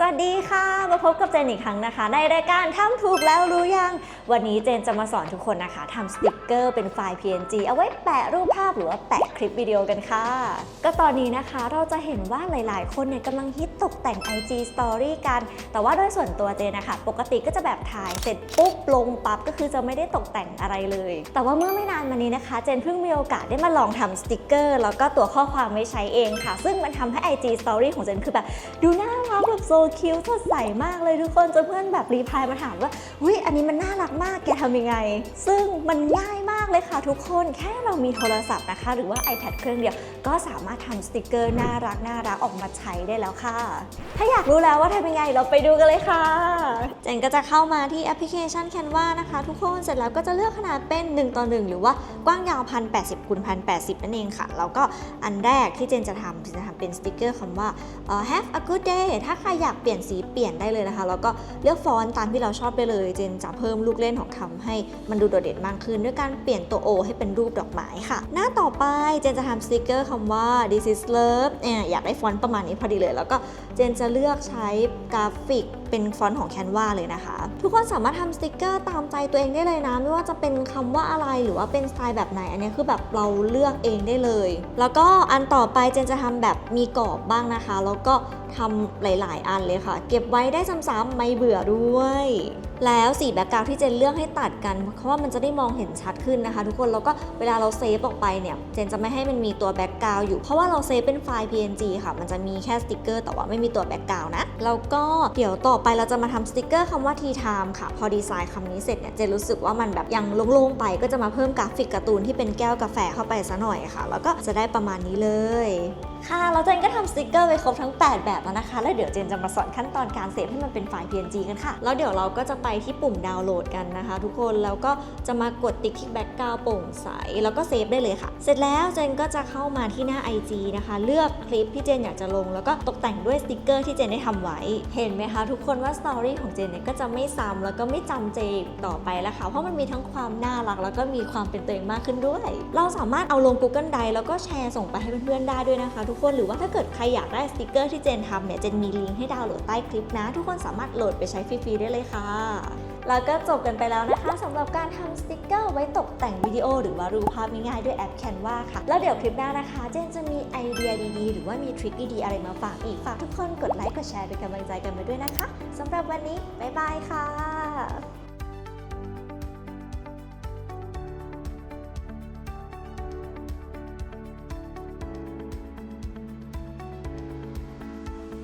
สวัสดีค่ะ มาพบกับเจนอีกครั้งนะคะ ในรายการทำถูกแล้วรู้ยัง วันนี้เจนจะมาสอนทุกคนนะคะทำสติกเกอร์เป็นไฟล์ PNG เอาไว้แปะรูปภาพหรือว่าแปะคลิปวิดีโอกันค่ะ ก็ตอนนี้นะคะเราจะเห็นว่าหลายๆ คนเนี่ยกำลังฮิตตกแต่ง IG Story กัน แต่ว่าโดยส่วนตัวเจนนะคะ ปกติก็จะแบบถ่ายเสร็จปุ๊บลงปั๊บก็คือจะไม่ได้ตกแต่งอะไรเลย แต่ว่าเมื่อไม่นานมานี้นะคะ เจนเพิ่งมีโอกาสได้มาลองทำสติกเกอร์แล้วก็ตัวข้อความไว้ใช้เองค่ะ ซึ่งมันทำให้ IG Story ของเจนคือแบบดูน่ารักแบบโซคิ้วสดใสมากเลยทุกคนจนเพื่อนแบบรีพายมาถามว่าอุ้ยอันนี้มันน่ารักมากแกทำยังไง ซึ่งมันง่ายมากเลยค่ะทุกคนแค่เรามีโทรศัพท์นะคะ หรือว่า iPad เครื่องเดียว ก็สามารถทำสติกเกอร์น่ารักน่ารักออกมาใช้ได้แล้วค่ะ ถ้าอยากรู้แล้วว่าทำยังไงเราไปดูกันเลยค่ะ เจนก็จะเข้ามาที่แอปพลิเคชัน Canva นะคะ ทุกคนเสร็จแล้วก็จะเลือกขนาดเป็น1ต่อ1หรือว่ากว้างยาว1080คูณ1080นั่นเองค่ะแล้วก็อันแรกที่เจนจะทำจะทำเป็นสติกเกอร์คำว่า have a good day ถ้าใครอยากเปลี่ยนสีเปลี่ยนได้เลยนะคะ แล้วก็เลือกฟอนต์ตามที่เราชอบไปเลย เจนจะเพิ่มลูกเล่นของคำให้มันดูโดดเด่นมากขึ้น ด้วยการเปลี่ยนตัวโอ ให้เป็นรูปดอกไม้ค่ะ หน้าต่อไปเจนจะทำสติกเกอร์คำว่า this is love เนี่ยอยากได้ฟอนต์ประมาณนี้พอดีเลย แล้วก็เจนจะเลือกใช้กราฟิกเป็นฟอนต์ของ Canva เลยนะคะ ทุกคนสามารถทำสติกเกอร์ตามใจตัวเองได้เลยนะ ไม่ว่าจะเป็นคำว่าอะไรหรือว่าเป็นสไตล์แบบไหน อันนี้คือแบบเราเลือกเองได้เลย แล้วก็อันต่อไปเจนจะทำแบบมีกรอบบ้างนะคะ แล้วก็ทำหลาย ๆ อันเลยค่ะ เก็บไว้ได้ซ้ำๆไม่เบื่อด้วย แล้วสีแบ็กกราวที่เจนเลือกให้ตัดกัน เพราะว่ามันจะได้มองเห็นชัดขึ้นนะคะ ทุกคนแล้วก็เวลาเราเซฟออกไปเนี่ยเจนจะไม่ให้มันมีตัวแบ็กกราวอยู่เพราะว่าเราเซฟเป็นไฟล์ PNG ค่ะ มันจะมีแค่สติกเกอร์แต่ว่าไม่มีตัวแบ็กกราวนะแล้วก็เดี๋ยวต่อไปเราจะมาทำสติกเกอร์คำว่า tea time ค่ะ พอดีไซน์คำนี้เสร็จเนี่ยเจนรู้สึกว่ามันแบบยังโล่งๆไป ก็จะมาเพิ่มกราฟิกการ์ตูนที่เป็นแก้วกาแฟเข้าไปซะหน่อยค่ะ แล้วก็จะได้ประมาณนี้เลยค่ะแล้วเจนก็ทำสติกเกอร์ไปครบทั้ง 8 แบบแล้วนะคะ แล้วเดี๋ยวเจนจะมาสอนขั้นตอนการเซฟให้มันเป็นไฟล์ PNG กันค่ะ แล้วเดี๋ยวเราก็จะไปที่ปุ่มดาวน์โหลดกันนะคะ ทุกคน แล้วก็จะมากดติ๊กที่แบ็กกราวโปร่งใส แล้วก็เซฟได้เลยค่ะ เสร็จแล้วเจนก็จะเข้ามาที่หน้า IG นะคะ เลือกคลิปที่เจนอยากจะลง แล้วก็ตกแต่งด้วยสติกเกอร์ที่เจนได้ทำไว้ เห็นไหมคะทุกคนว่าสตอรี่ของเจนเนี่ยก็จะไม่ซ้ำแล้วก็ไม่จำเจต่อไปแล้วค่ะ เพราะมันมีทั้งความน่ารัก แล้วก็มีความเป็นตัวเองมากขึ้นด้วย เราสามารถเอาลง Google Drive แล้วก็แชร์ส่งไปให้เพื่อนๆได้ด้วยนะคะทุกคนหรือว่าถ้าเกิดใครอยากได้สติกเกอร์ที่เจนทำเนี่ยเจนมีลิงก์ให้ดาวน์โหลดใต้คลิปนะ ทุกคนสามารถโหลดไปใช้ฟรีๆได้เลยค่ะแล้วก็จบกันไปแล้วนะคะสำหรับการทำสติกเกอร์ไว้ตกแต่งวิดีโอ หรือว่ารูปภาพง่ายๆด้วยแอป Canva ค่ะ แล้วเดี๋ยวคลิปหน้านะคะ เจนจะมีไอเดียดีๆ หรือว่ามีทริคดีๆ อะไรมาฝากอีก ฝากทุกคนกดไลค์กดแชร์เป็นกำลังใจกันไปด้วยนะคะสำหรับวันนี้ บ๊ายบายค่ะ